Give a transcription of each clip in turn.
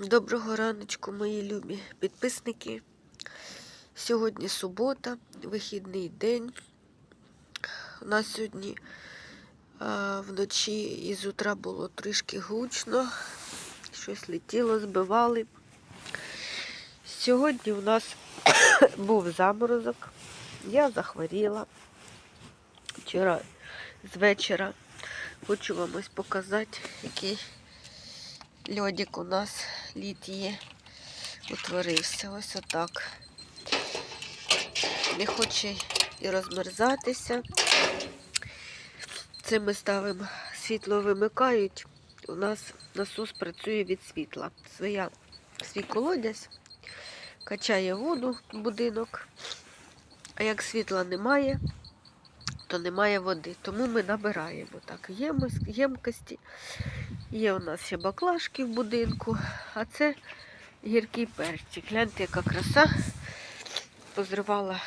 Доброго раночку, мої любі підписники. Сьогодні субота, вихідний день. У нас сьогодні а, вночі і з утра було трішки гучно, щось летіло, збивали. Сьогодні у нас був заморозок. Я захворіла. Вчора з вечора хочу вам ось показати, який льодик у нас літіє утворився. Ось отак. Не хоче і розмерзатися. Це ми ставимо світло вимикають. У нас насос працює від світла. Своя, свій колодязь качає воду будинок. А як світла немає, то немає води. Тому ми набираємо так ємкості. Є у нас ще баклажки в будинку, а це гіркий перчик. Гляньте, яка краса позривала.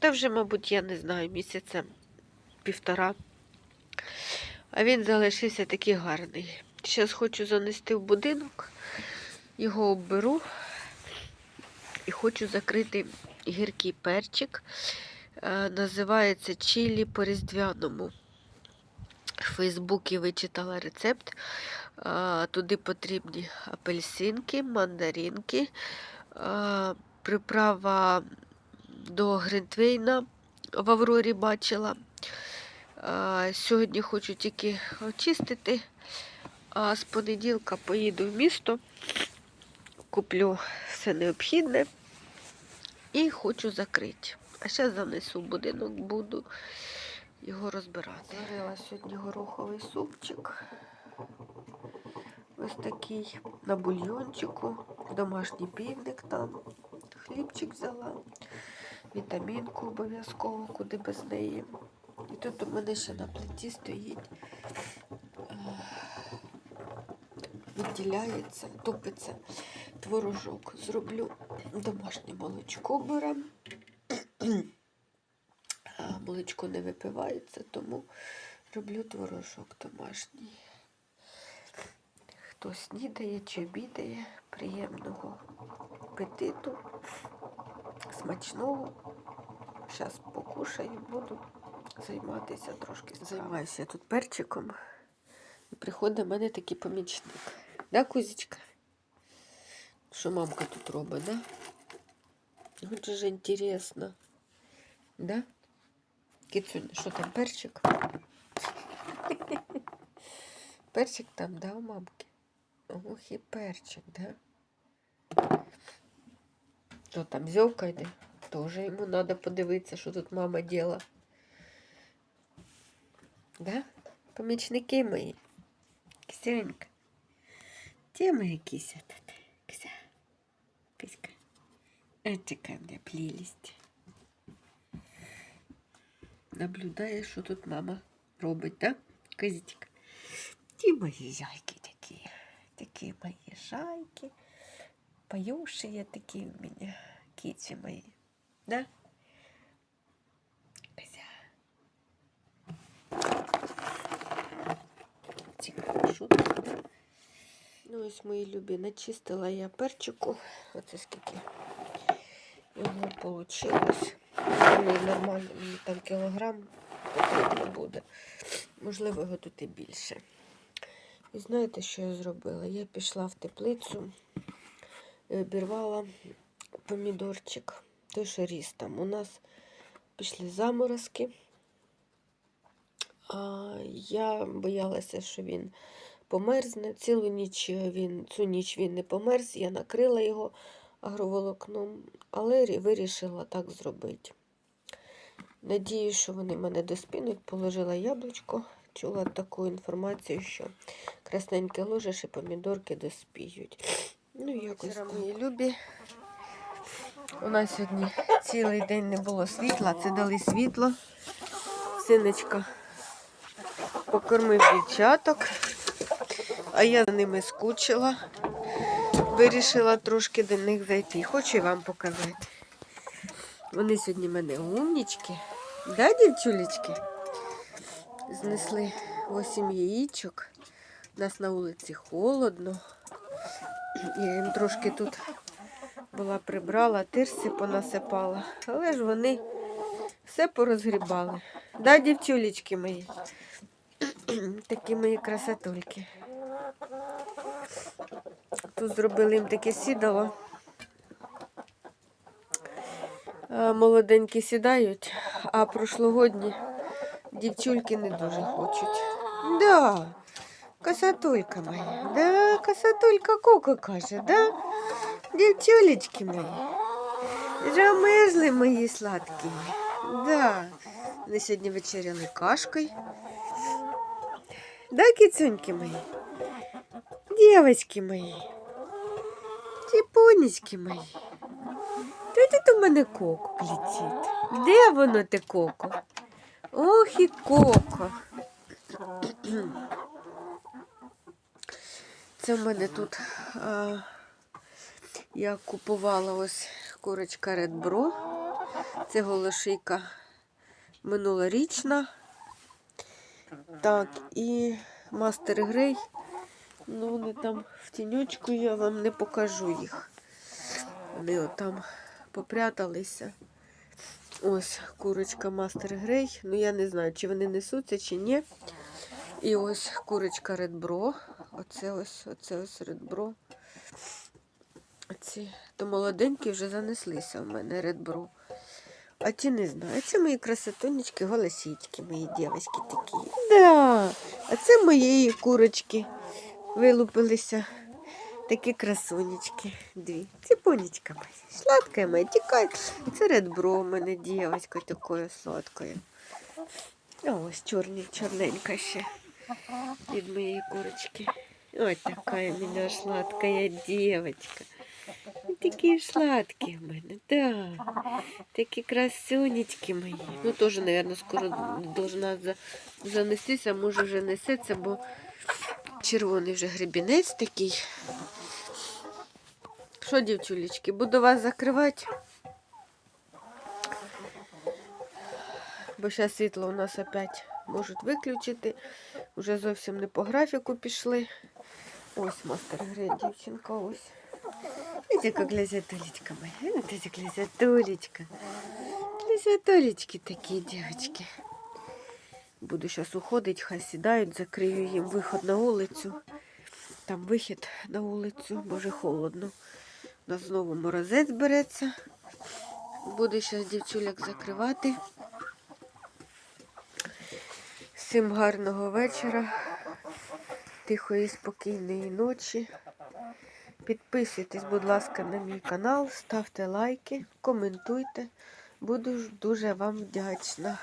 Та вже, мабуть, я не знаю, місяця півтора. А він залишився такий гарний. Зараз хочу занести в будинок, його обберу і хочу закрити гіркий перчик. Е, Називається чилі по різдвяному. В Фейсбуці вичитала рецепт. Туди потрібні апельсинки, мандаринки, приправа до гринтвейна в Аврорі бачила. Сьогодні хочу тільки очистити, а з понеділка поїду в місто, куплю все необхідне і хочу закрити. А зараз занесу будинок, буду його розбирати. Зварила сьогодні гороховий супчик. Ось такий на бульйончику, домашній півник там, хлібчик взяла, вітамінку обов'язково, куди без неї. І тут у мене ще на плиті стоїть, е, відділяється, топиться творожок. Зроблю домашнє молочко беремо. Молочко не випивається, тому роблю творожок домашній. Хто снідає чи обідає, приємного апетиту, смачного. Зараз покушаю, буду займатися трошки. Займаюся тут перчиком. І приходить до мене такий помічник. Да, Кузічка? Що мамка тут робить, да? Дуже ж інтересно. Да? Кицюня, що там, перчик? Перчик там, да, у мамки? Ох, і перчик, да? Що там, зьовка йде? Тоже йому треба подивитися, що тут мама діла. Да? Помічники мої. Кисенька. Де моя кися тут? Кися. Киська. Это ко мне прелесть. Наблюдає, що тут мама робить, да? Козітик. Ті мої зайки такі. Такі мої жайки. Поюшие такі у мене. Кіті мої. Да? Козя. Цікаво, що тут, да? Ну, ось мої любі, начистила я перчику. Оце скільки його вийшло. Ну, нормально, мені там кілограм потрібно буде. Можливо, його тут і більше. І знаєте, що я зробила? Я пішла в теплицю і обірвала помідорчик. Той, що ріс там. У нас пішли заморозки. А я боялася, що він померзне. Цілу ніч він, цю ніч він не померз, я накрила його агроволокном, але вирішила так зробити. Надію, що вони мене доспінуть, положила яблучко. Чула таку інформацію, що красненьке ложиш і помідорки доспіють. Ну, якось так. мої любі. У нас сьогодні цілий день не було світла, це дали світло. Синочка покормив дівчаток, а я за ними скучила. Вирішила трошки до них зайти. Хочу і вам показати. Вони сьогодні в мене умнічки. Да, дівчулечки? Знесли 8 яєчок. У нас на вулиці холодно. Я їм трошки тут була прибрала, тирси понасипала. Але ж вони все порозгрібали. Да, дівчулечки мої? Такі мої красотульки. Тут зробили їм таке сідало. А, Молоденькі сідають, а прошлогодні дівчульки не дуже хочуть. Да, косатулька моя, да, косатулька Коко каже, да? Дівчулечки мої. Замерзли мої сладкі. Да. Вони сьогодні вечеряли кашкою. Да, кицюньки мої? Дівочки мої. Тіпонечки мої. Де ти до мене коко летить? Де воно те коко? Ох і коко. Це в мене тут а, я купувала ось курочка Red Bro. Це голошийка минулорічна. Так, і Мастер Грей. Ну, вони там в тіньочку, я вам не покажу їх. Вони отам попряталися. Ось курочка Мастер Грей. Ну, я не знаю, чи вони несуться, чи ні. І ось курочка Bro. Оце ось, оце ось Bro. Оці то молоденькі вже занеслися в мене Bro. А ті не знаю. Це мої красотонечки, голосітки, мої дівчатки такі. Да, а це моєї курочки вилупилися. Такі красунечки. Дві. Ціпонечка моя. Сладка моя, тікай. Це редбро у мене дівчинка такою сладкою. А ось чорні, чорненька ще від моєї курочки. Ось така у мене сладкая дівчинка. Такі сладкі в мене, да. Такі красунечки мої. Ну, теж, мабуть, скоро должна за- занестися, може вже несеться, бо червоний вже гребінець такий. Що, дівчулечки, буду вас закривати. Бо зараз світло у нас опять можуть виключити. Уже зовсім не по графіку пішли. Ось мастер грей, дівчинка, ось. Видите, как глазятулечка моя. Вот эти глазятулечка. Глазятулечки такие девочки. Буду сейчас уходить, хай сідають, закрию їм виход на вулицю. Там вихід на вулицю, бо вже холодно. У нас знову морозець береться. Буду зараз дівчуляк закривати. Всім гарного вечора, тихої, спокійної ночі. Підписуйтесь, будь ласка, на мій канал, ставте лайки, коментуйте. Буду дуже вам вдячна.